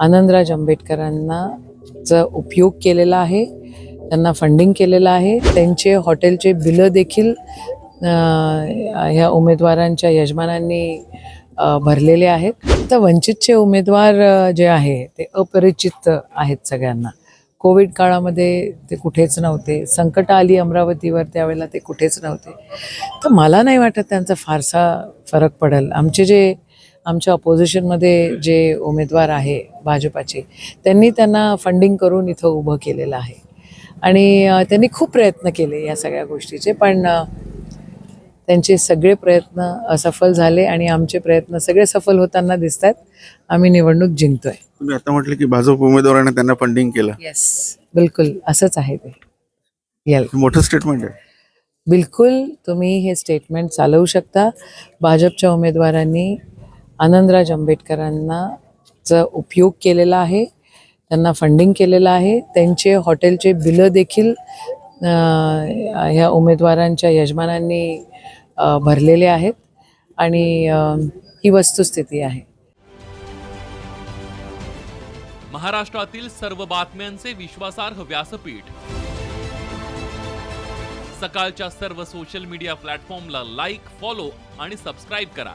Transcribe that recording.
आनंदराज आंबेडकरांना चा उपयोग केलेला आहे त्यांना फंडिंग केलेलं आहे. त्यांचे हॉटेलचे बिलं देखील ह्या उमेदवारांच्या यजमानांनी भरलेले आहेत. तर वंचितचे उमेदवार जे आहे ते अपरिचित आहेत सगळ्यांना. कोविड काळामध्ये ते कुठेच नव्हते. संकट आली अमरावतीवर त्यावेळेला ते कुठेच नव्हते. तर मला नाही वाटत त्यांचा फारसा फरक पडेल. आमचे जे आमच्या ऑपोजिशनमध्ये जे उमेदवार आहे भाजपाचे त्यांनी त्यांना फंडिंग करून इथं उभं केलेलं आहे. आणि त्यांनी खूप प्रयत्न केले या सगळ्या गोष्टीचे पण त्यांचे सगळे प्रयत्न असफल झाले आणि आमचे प्रयत्न सगळे सफल होताना दिसत आहेत आम्ही निवडणूक जिंकतोय. तुम्ही आता म्हटलं की भाजप उमेदवाराने त्यांना फंडिंग केलं. येस बिलकुल. असंच आहे ते. मोठं स्टेटमेंट आहे. बिलकुल. तुम्ही हे स्टेटमेंट चालवू शकता. भाजपच्या उमेदवारांनी आनंदराज आंबेडकरांना चा उपयोग केलेला आहे त्यांना फंडिंग केलेलं आहे त्यांचे हॉटेलचे बिलं देखील ह्या उमेदवारांच्या यजमानांनी भरलेले आहेत आणि ही वस्तुस्थिती आहे. महाराष्ट्रातील सर्व बातम्यांचे विश्वासार्ह व्यासपीठ. सकाळच्या सर्व सोशल मीडिया प्लॅटफॉर्मला लाईक फॉलो आणि सबस्क्राईब करा.